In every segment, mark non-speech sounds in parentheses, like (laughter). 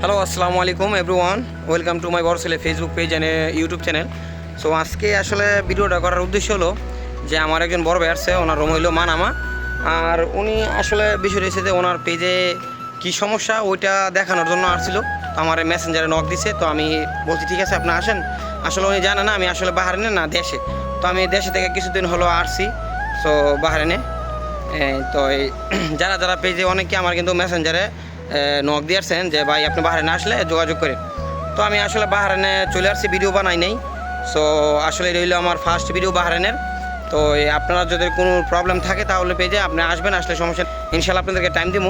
Hello আসসালামু আলাইকুম everyone welcome to my বড় Facebook page and YouTube channel so আজকে আসলে ভিডিওটা করার উদ্দেশ্য হলো যে আমার একজন বড় ভাই আসছে ওনার রুম হইল মানামা। আর উনি আসলে বিষয় রয়েছে যে ওনার পেজে কি সমস্যা, ওইটা দেখানোর জন্য আসছিল। তো আমার মেসেঞ্জারে নক দিছে, তো আমি বলছি, ঠিক আছে, আপনি আসেন। আসলে উনি জানে না, আমি আসলে বাহারিনে না দেশে। তো আমি দেশে থেকে কিছুদিন হলো আসছি সো বাহারিনে তো (clears throat) যারা যারা পেজে অনেকে আমার কিন্তু মেসেঞ্জারে নক দিয়েছেন যে ভাই আপনি বাহারে আসলে যোগাযোগ করেন। তো আমি আসলে বাহারানে চলে আসছি ভিডিও বানাই নাই। সো আসলে রইল আমার ফার্স্ট ভিডিও বাহারানের। তো আপনারা যদি কোনো প্রবলেম থাকে তাহলে পেজে আপনি আসবেন আসলে সমস্যা। ইনশাল্লাহ আপনাদেরকে টাইম দিব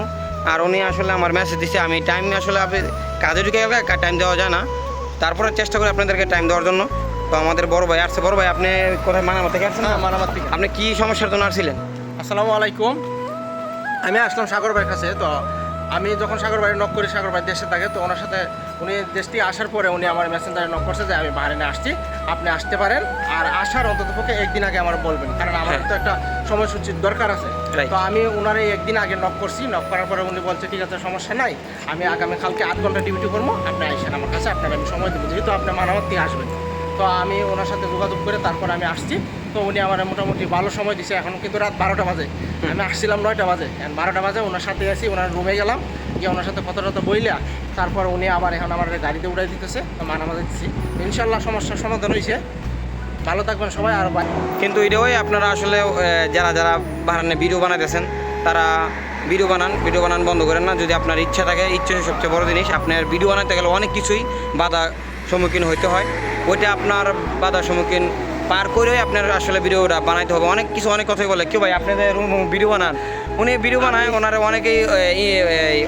আর উনি আসলে আমার মেসেজ দিচ্ছে আমি টাইম আসলে আপনি কাজে ঢুকে গেলে টাইম দেওয়া যায় না। তারপরে চেষ্টা করি আপনাদেরকে টাইম দেওয়ার জন্য। তো আমাদের বড় ভাই আসছে। বড় ভাই আপনি কোথায় মানামা থেকে আসছেন? হ্যাঁ মানামার থেকে। আপনি কী সমস্যার জন্য আসছিলেন? আসসালামু আলাইকুম। আমি আসলাম সাগর ভাইয়ের কাছে তো আমি যখন সাগর ভাই নক করি সাগর ভাই দেশে থাকে তো ওনার সাথে উনি দেশটি আসার পরে উনি আমার মেসেঞ্জারে নক করছে যে আমি বাহারিনে আসছি আপনি আসতে পারেন আর আসার অন্তত পক্ষে একদিন আগে আমার বলবেন কারণ আমার হ্যাঁ। তো একটা সময়সূচির দরকার আছে. তো আমি ওনার এই একদিন আগে নক করছি নক করার পরে উনি বলছে ঠিক আছে সমস্যা নাই আমি আগামী কালকে আধ ঘণ্টা ডিউটি করব আপনি আসেন আমার কাছে আপনাকে আমি সময় দেবো যেহেতু আপনি মানামার দিয়ে আসবেন তো আমি ওনার সাথে যোগাযোগ করে তারপর আমি আসছি। তো উনি আমার মোটামুটি ভালো সময় দিছে। এখন কিন্তু রাত বারোটা বাজে। আমি আসছিলাম নয়টা বাজে। বারোটা বাজে ওনার সাথে আসি ওনার রুমে গেলাম। গিয়ে ওনার সাথে কত টত বইলা তারপর উনি আবার এখন আমার গাড়িতে উড়াই দিতেছে। তো মানামাজে দিচ্ছি ইনশাল্লাহ সমস্যার সমাধান হয়েছে ভালো থাকবেন সবাই আর কিন্তু এটাই আপনারা আসলে যারা যারা বানানে ভিডিও বানাইতেছেন তারা ভিডিও বানান। ভিডিও বানান বন্ধ করেন না। যদি আপনার ইচ্ছা থাকে ইচ্ছে সবচেয়ে বড় জিনিস আপনার ভিডিও বানাতে গেলে অনেক কিছুই বাধা সম্মুখীন হইতে হয়। ওইটা আপনার বাধার সম্মুখীন পার করে আপনার আসলে ভিডিওটা বানাইতে হবে। অনেক কিছু অনেক কথাই বলে। কেউ ভাই আপনাদের ভিডিও বানান উনি ভিডিও বানায় ওনারা অনেকেই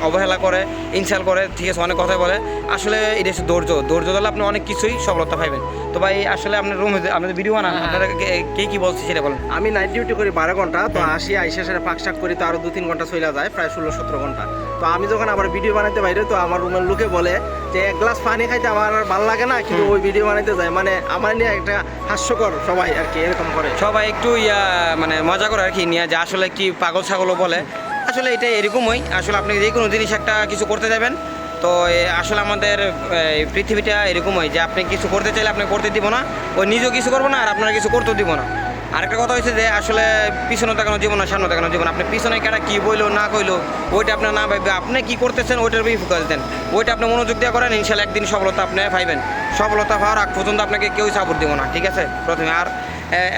অবহেলা করে ইনসাল করে ঠিক আছে অনেক কথাই বলে। আসলে এটা হচ্ছে ধৈর্য। ধৈর্য ধরলে আপনি অনেক কিছুই সফলতা পাইবেন। তো ভাই আসলে আপনার রুম আপনাদের ভিডিও বানান আপনারা কে- কে বলছে সেটা বলেন। আমি নাইট ডিউটি করি বারো ঘণ্টা তো আসি আইসা সেটা পাক শাক করি তো আরও দু তিন ঘণ্টা চলে যায় প্রায় ষোলো সতেরো ঘণ্টা। তো আমি যখন আবার ভিডিও বানাইতে বাইরে তো আমার রুমের লোকে বলে যে এক গ্লাস পানি খাইতে আমার আর ভালো লাগে না কিন্তু ওই ভিডিও বানাইতে যায়। মানে আমার নিয়ে একটা হাস্যকর সবাই আর কি এরকম করে। সবাই একটু ইয়া মানে মজা করে আর কি নিয়ে যে আসলে কি পাগল ছাগলও বলে। আসলে এটা এরকমই আসলে আপনি যে কোনো জিনিস একটা কিছু করতে যাবেন। তো আসলে আমাদের পৃথিবীটা হয় যে আপনি কিছু করতে চাইলে আপনি করতে দিব না ওই নিজেও কিছু করব না আর আপনার কিছু করতেও দিব না। আরেকটা কথা হচ্ছে যে আসলে পিছনে দেখানো জীবন না সামনে দেখানো জীবন। আপনি পিছনে কেটা কী বইলো না কইলো ওইটা আপনার না ভাববে আপনি কী করতেছেন ওইটার বেশি ফোকাস দেন। ওইটা আপনি মনোযোগ দিয়ে করেন ইনশাল্লাহ একদিন সফলতা আপনি পাইবেন। সফলতা পাওয়ার আগ পর্যন্ত আপনাকে কেউ সাপোর্ট দিব না ঠিক আছে? প্রথমে আর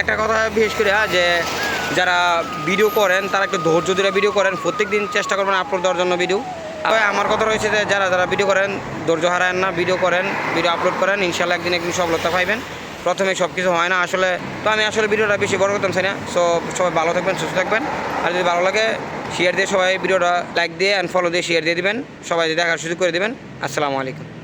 একটা কথা বিশেষ করে হ্যাঁ, যে যারা ভিডিও করেন তারা একটু ধৈর্য ধরে ভিডিও করেন। প্রত্যেক দিন চেষ্টা করবেন আপলোড দেওয়ার জন্য ভিডিও আমার কথা রয়েছে যে যারা যারা ভিডিও করেন, ধৈর্য হারায়েন না ভিডিও করেন ভিডিও আপলোড করেন, ইনশাল্লাহ একদিন একদিন সফলতা পাইবেন। প্রথমে সব কিছু হয় না, আসলে তো আমি আসলে ভিডিওটা বেশি বড় করতাম চাই না? সো সবাই ভালো থাকবেন, সুস্থ থাকবেন। আর যদি ভালো লাগে শেয়ার দিয়ে সবাই ভিডিওটা লাইক দিয়ে অ্যান্ড ফলো দিয়ে শেয়ার দিয়ে দেবেন। সবাই দেখার সুযোগ করে দেবেন। আসসালামু আলাইকুম।